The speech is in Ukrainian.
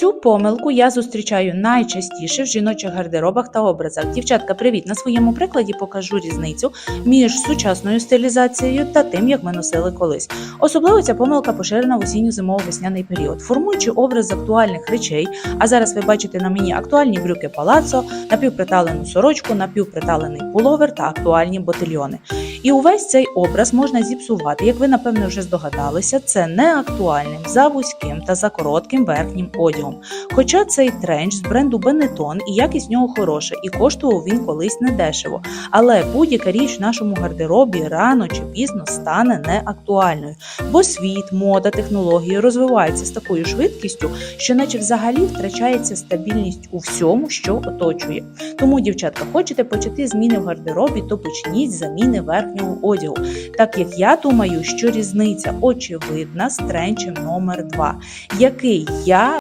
Цю помилку я зустрічаю найчастіше в жіночих гардеробах та образах. Дівчатка, привіт! На своєму прикладі покажу різницю між сучасною стилізацією та тим, як ми носили колись. Особливо ця помилка поширена в осінньо-зимово-весняний період, формуючи образ актуальних речей. А зараз ви бачите на мені актуальні брюки палацо, напівприталену сорочку, напівприталений пуловер та актуальні ботильйони. І увесь цей образ можна зіпсувати. Як ви напевно вже здогадалися, це не актуальним за вузьким та за коротким верхнім одягом. Хоча цей тренч з бренду Benetton і якість нього хороша, і коштував він колись недешево. Але будь-яка річ в нашому гардеробі рано чи пізно стане неактуальною, бо світ, мода, технології розвиваються з такою швидкістю, що наче взагалі втрачається стабільність у всьому, що оточує. Тому, дівчатка, хочете почати зміни в гардеробі, то почніть заміни верхнього одягу. Так як я думаю, що різниця очевидна з тренчем номер 2 який я